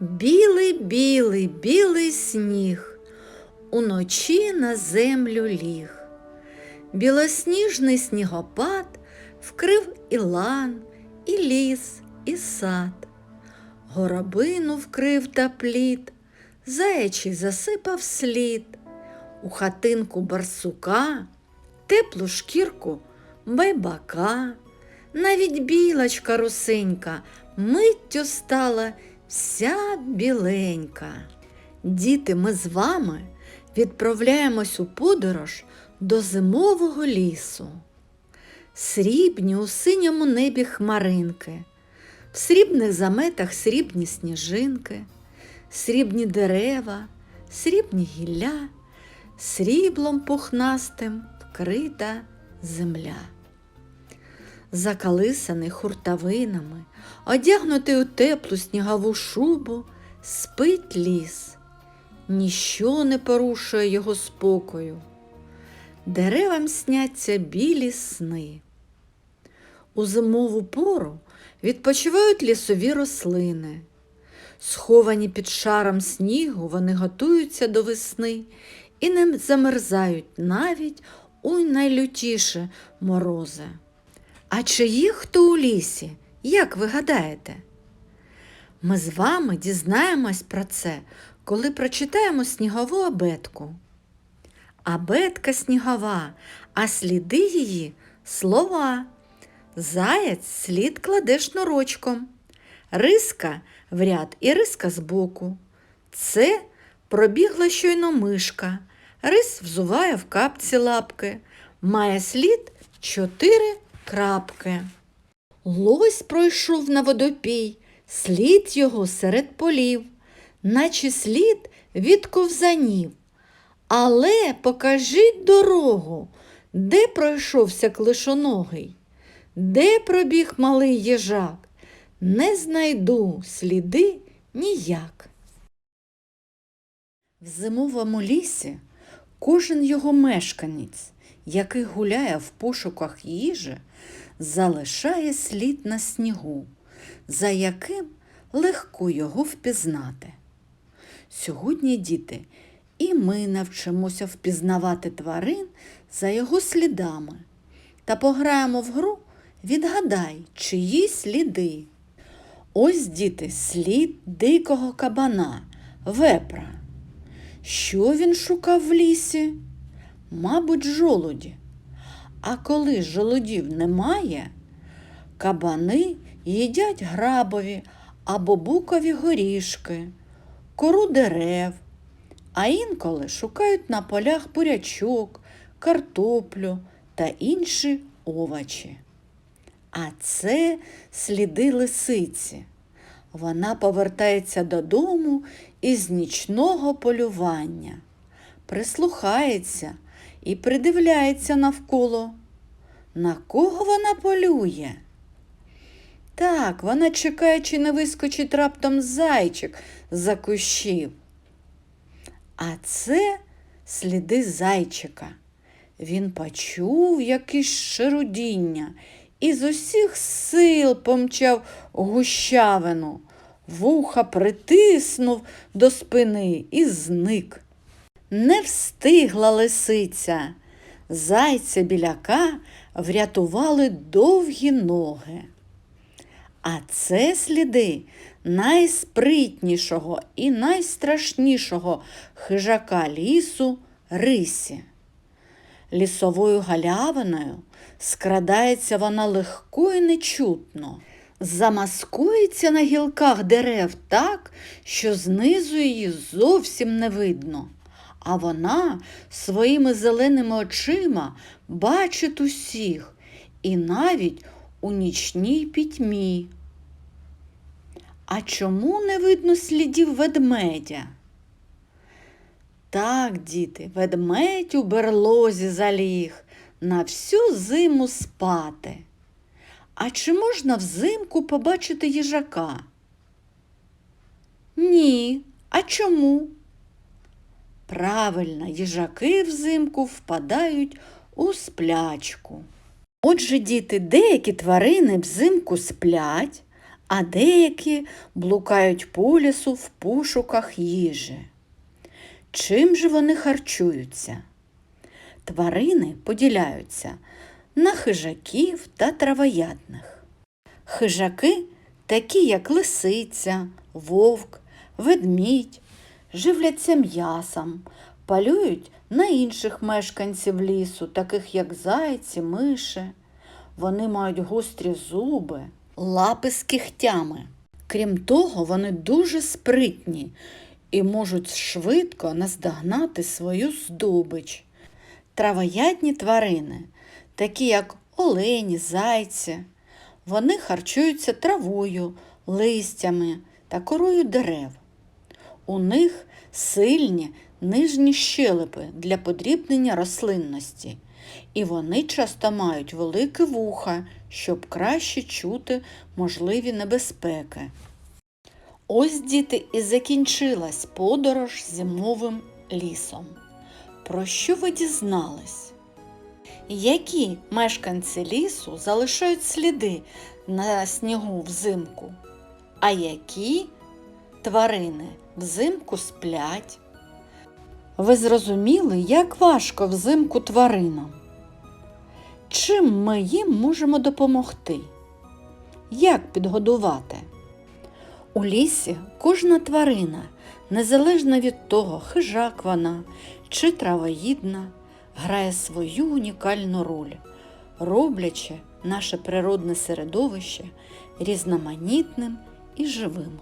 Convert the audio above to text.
Білий, білий, білий сніг уночі на землю ліг. Білосніжний снігопад вкрив і лан, і ліс, і сад. Горобину вкрив та плід, заячий засипав слід, у хатинку барсука, теплу шкірку байбака, навіть білочка русенька миттю стала вся біленька. Діти, ми з вами відправляємось у подорож до зимового лісу. Срібні у синьому небі хмаринки, в срібних заметах срібні сніжинки, срібні дерева, срібні гілля, сріблом пухнастим вкрита земля. Закалисаний хуртовинами, одягнутий у теплу снігову шубу, спить ліс. Ніщо не порушує його спокою. Деревам сняться білі сни. У зимову пору відпочивають лісові рослини. Сховані під шаром снігу, вони готуються до весни і не замерзають навіть у найлютіші морози. А чи є хто у лісі, як ви гадаєте? Ми з вами дізнаємось про це, коли прочитаємо снігову абетку. Абетка снігова, а сліди її слова. Заяць слід кладе шнурочком, риска в ряд і риска збоку. Це пробігла щойно мишка, рис взуває в капці лапки, має слід чотири крапки. Лось пройшов на водопій, слід його серед полів, наче слід від ковзанів. Але покажіть дорогу, де пройшовся клишоногий, де пробіг малий їжак, не знайду сліди ніяк. В зимовому лісі кожен його мешканець, який гуляє в пошуках їжі, залишає слід на снігу, за яким легко його впізнати. Сьогодні, діти, і ми навчимося впізнавати тварин за його слідами та пограємо в гру Відгадай, чиї сліди. Ось, діти, слід дикого кабана, вепра. Що він шукав в лісі? Мабуть, жолуді. А коли жолудів немає, кабани їдять грабові або букові горішки, кору дерев, а інколи шукають на полях бурячок, картоплю та інші овочі. А це сліди лисиці. Вона повертається додому із нічного полювання, прислухається і придивляється навколо. На кого вона полює? Так, вона чекає, чи не вискочить раптом зайчик за кущів. А це сліди зайчика. Він почув якесь шарудіння і з усіх сил помчав гущавину, вуха притиснув до спини і зник. Не встигла лисиця. Зайця біляка врятували довгі ноги. А це сліди найспритнішого і найстрашнішого хижака лісу рисі. Лісовою галявиною скрадається вона легко і нечутно, замаскується на гілках дерев так, що знизу її зовсім не видно. А вона своїми зеленими очима бачить усіх і навіть у нічній пітьмі. А чому не видно слідів ведмедя? Так, діти, ведмедь у берлозі заліг на всю зиму спати. А чи можна взимку побачити їжака? Ні. А чому? Правильно, їжаки взимку впадають у сплячку. Отже, діти, деякі тварини взимку сплять, а деякі блукають по лісу в пошуках їжі. Чим же вони харчуються? Тварини поділяються на хижаків та травоядних. Хижаки, такі як лисиця, вовк, ведмідь, живляться м'ясом, полюють на інших мешканців лісу, таких як зайці, миші. Вони мають гострі зуби, лапи з кігтями. Крім того, вони дуже спритні і можуть швидко наздогнати свою здобич. Травоядні тварини, такі як олені, зайці, вони харчуються травою, листями та корою дерев. У них сильні нижні щелепи для подрібнення рослинності, і вони часто мають велике вуха, щоб краще чути можливі небезпеки. Ось, діти, і закінчилась подорож зимовим лісом. Про що ви дізнались? Які мешканці лісу залишають сліди на снігу взимку, а які тварини взимку сплять? Ви зрозуміли, як важко взимку тваринам? Чим ми їм можемо допомогти? Як підгодувати? У лісі кожна тварина, незалежно від того, хижак вона чи травоїдна, грає свою унікальну роль, роблячи наше природне середовище різноманітним і живим.